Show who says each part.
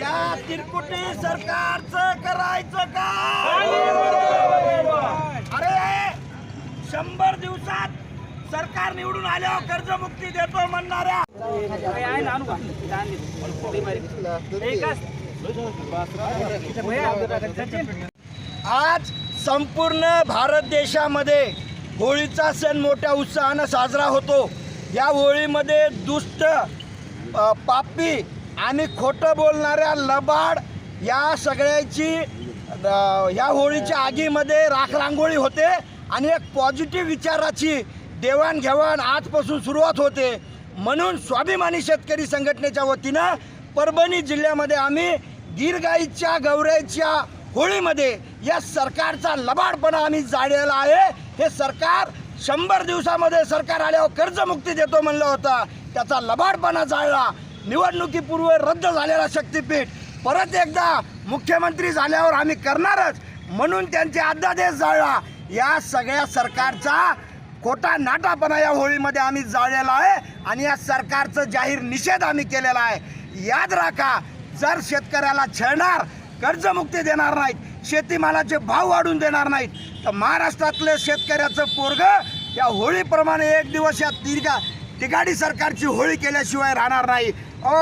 Speaker 1: या तिरकुटी सरकारचं करायचं का अरे शंभर दिवसात सरकार निवडून आल्यावर कर्जमुक्ती देतो म्हणणाऱ्या. आज संपूर्ण भारत देशामध्ये होळीचा सण मोठ्या उत्साहानं साजरा होतो. या होळीमध्ये दुष्ट पापी आणि खोटं बोलणाऱ्या लबाड या सगळ्याची ह्या या होळीच्या आगीमध्ये राख रांगोळी होते आणि एक पॉझिटिव्ह विचाराची देवाणघेवाण आजपासून सुरुवात होते. म्हणून स्वाभिमानी शेतकरी संघटनेच्या वतीनं परभणी जिल्ह्यामध्ये आम्ही गिरगाईच्या गवऱ्याच्या होळीमध्ये या सरकारचा लबाडपणा आम्ही जाळलेला आहे. हे सरकार शंभर दिवसामध्ये सरकार आल्यावर कर्जमुक्ती देतो म्हणलं होतं. त्याचा लबाडपणा जाळला. निवडणुकीपूर्व रद्द झालेला शक्तीपीठ परत एकदा मुख्यमंत्री झाल्यावर आम्ही करणारच. म्हणून त्यांचे अध्यादेश जाळला. या सगळ्या सरकारचा खोटा नाटापणा या होळीमध्ये आम्ही जाळलेला आहे आणि या सरकारचं जाहीर निषेध आम्ही केलेला आहे. याद राखा जर शेतकऱ्याला छळणार कर्जमुक्ती देणार नाहीत शेतीमालाचे भाव वाढून देणार नाहीत तर महाराष्ट्रातलं शेतकऱ्याचं पोरग या होळीप्रमाणे एक दिवस या तिरगा तिगाडी सरकारची होळी केल्याशिवाय राहणार नाही ओ